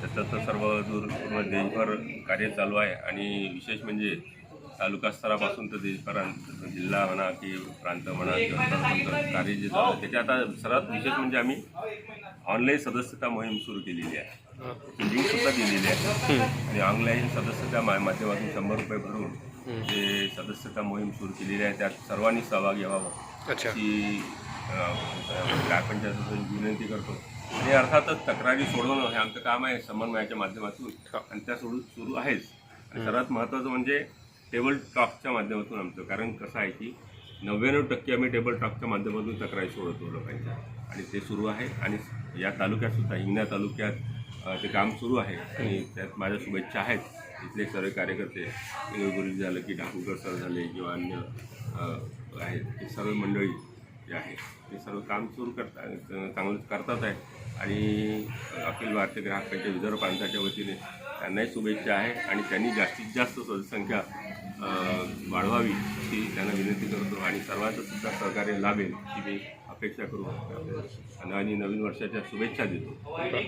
त्याचं सर्व दूर पूर्ण देशभर कार्य चालू आहे आणि विशेष म्हणजे तालुका स्तरापासून तर देशभरात जिल्हा म्हणा की प्रांत म्हणा किंवा कार्य जे चालू आहे त्याच्या आता सर्वात विशेष म्हणजे आम्ही ऑनलाईन सदस्यता मोहीम सुरू केलेली आहे. लिंक सुद्धा दिलेली आहे. आणि ऑनलाईन सदस्यता मा माध्यमातून शंभर रुपये भरून ते सदस्यता मोहीम सुरू केलेली आहे त्यात सर्वांनी सहभागी व्हावं अशी ग्रामपंचायत विनंती करतो. आणि अर्थातच तक्रारी सोडवणं हे आमचं काम आहे समन्वयाच्या माध्यमातून. आणि त्या सोडू सुरू आहेच. आणि सर्वात महत्त्वाचं म्हणजे टेबल टॉकच्या माध्यमातून आमचं. कारण कसं आहे की नव्याण्णव टक्के आम्ही टेबल टॉकच्या माध्यमातून तक्रारी सोडवतो लोकांच्या. आणि ते सुरू आहे. आणि या तालुक्यात सुद्धा हिंगणा तालुक्यात ते काम सुरू आहे. आणि त्यात माझ्या शुभेच्छा आहेत. इथले सर्व कार्यकर्ते इंगळगुरी झालं की ढाकुकर सर झाले किंवा अन्य आहेत. ते सर्व मंडळी जे आहे ते सर्व काम सुरू करतात चांगलं करतात आहे. आणि अखिल भारतीय ग्राहक पंचायत विदर्भ प्रांताच्या वतीने त्यांनाही शुभेच्छा आहे आणि त्यांनी जास्तीत जास्त सदस्यसंख्या वाढवावी अशी त्यांना विनंती करतो. आणि सर्वांचं सुद्धा सहकार्य लाभेल ही मी अपेक्षा करू. आणि आणि नवीन वर्षाच्या शुभेच्छा देतो. आणि